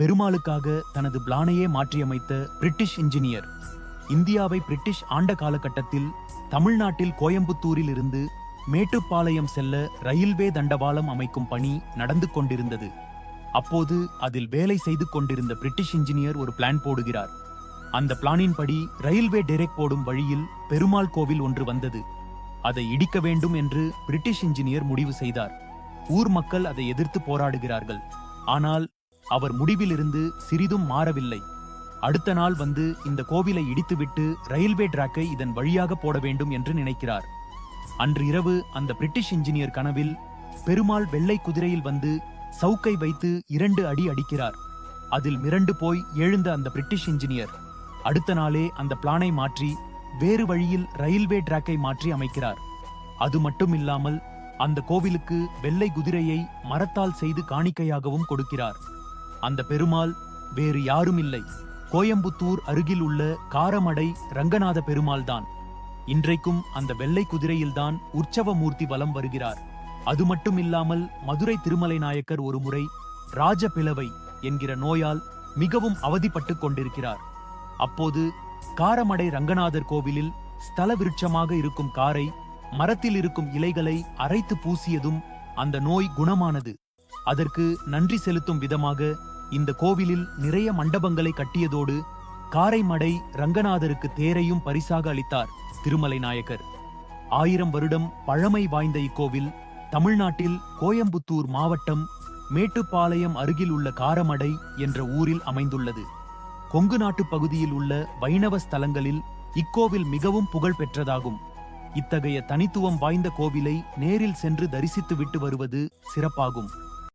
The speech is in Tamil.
பெருமாளுக்காக தனது பிளானையே மாற்றியமைத்த பிரிட்டிஷ் இன்ஜினியர். இந்தியாவை பிரிட்டிஷ் ஆண்ட காலகட்டத்தில் தமிழ்நாட்டில் கோயம்புத்தூரில் இருந்து மேட்டுப்பாளையம் செல்ல ரயில்வே தண்டவாளம் அமைக்கும் பணி நடந்து கொண்டிருந்தது. அப்போது அதில் வேலை செய்து கொண்டிருந்த பிரிட்டிஷ் இன்ஜினியர் ஒரு பிளான் போடுகிறார். அந்த பிளானின்படி ரயில்வே டெரெக் போடும் வழியில் பெருமாள் கோவில் ஒன்று வந்தது. அதை இடிக்க வேண்டும் என்று பிரிட்டிஷ் இன்ஜினியர் முடிவு செய்தார். ஊர் மக்கள் அதை எதிர்த்து போராடுகிறார்கள். ஆனால் அவர் முடிவிலிருந்து சிறிதும் மாறவில்லை. அடுத்த நாள் வந்து இந்த கோவிலை இடித்துவிட்டு ரயில்வே டிராக்கை இதன் வழியாக போட வேண்டும் என்று நினைக்கிறார். அன்று இரவு அந்த பிரிட்டிஷ் இன்ஜினியர் கனவில் பெருமாள் வெள்ளை குதிரையில் வந்து சவுக்கை வைத்து இரண்டு அடி அடிக்கிறார். அதில் மிரண்டு போய் எழுந்த அந்த பிரிட்டிஷ் இன்ஜினியர் அடுத்த நாளே அந்த பிளானை மாற்றி வேறு வழியில் ரயில்வே டிராக்கை மாற்றி அமைக்கிறார். அது மட்டும் இல்லாமல் அந்த கோவிலுக்கு வெள்ளை குதிரையை மரத்தால் செய்து காணிக்கையாகவும் கொடுக்கிறார். அந்த பெருமாள் வேறு யாரும் இல்லை கோயம்புத்தூர் அருகில் உள்ள காரமடை ரங்கநாத பெருமாள் தான் இன்றைக்கும் அந்த வெள்ளை குதிரையில்தான் உற்சவ மூர்த்தி வலம் வருகிறார். அது மட்டும் இல்லாமல் மதுரை திருமலை நாயக்கர் ஒருமுறை ராஜபிளவை என்கிற நோயால் மிகவும் அவதிப்பட்டு கொண்டிருக்கிறார். அப்போது காரமடை ரங்கநாதர் கோவிலில் ஸ்தல விருட்சமாக இருக்கும் காரை மரத்தில் இருக்கும் இலைகளை அரைத்து பூசியதும் அந்த நோய் குணமானது. அதற்கு நன்றி செலுத்தும் விதமாக இந்த கோவிலில் நிறைய மண்டபங்களை கட்டியதோடு காரைமடை ரங்கநாதருக்கு தேரையும் பரிசாக அளித்தார் திருமலை நாயக்கர். ஆயிரம் வருடம் பழமை வாய்ந்த இக்கோவில் தமிழ்நாட்டில் கோயம்புத்தூர் மாவட்டம் மேட்டுப்பாளையம் அருகில் உள்ள காரமடை என்ற ஊரில் அமைந்துள்ளது. கொங்கு நாட்டு பகுதியில் உள்ள வைணவ ஸ்தலங்களில் இக்கோவில் மிகவும் புகழ் பெற்றதாகும். இத்தகைய தனித்துவம் வாய்ந்த கோவிலை நேரில் சென்று தரிசித்து விட்டு வருவது சிறப்பாகும்.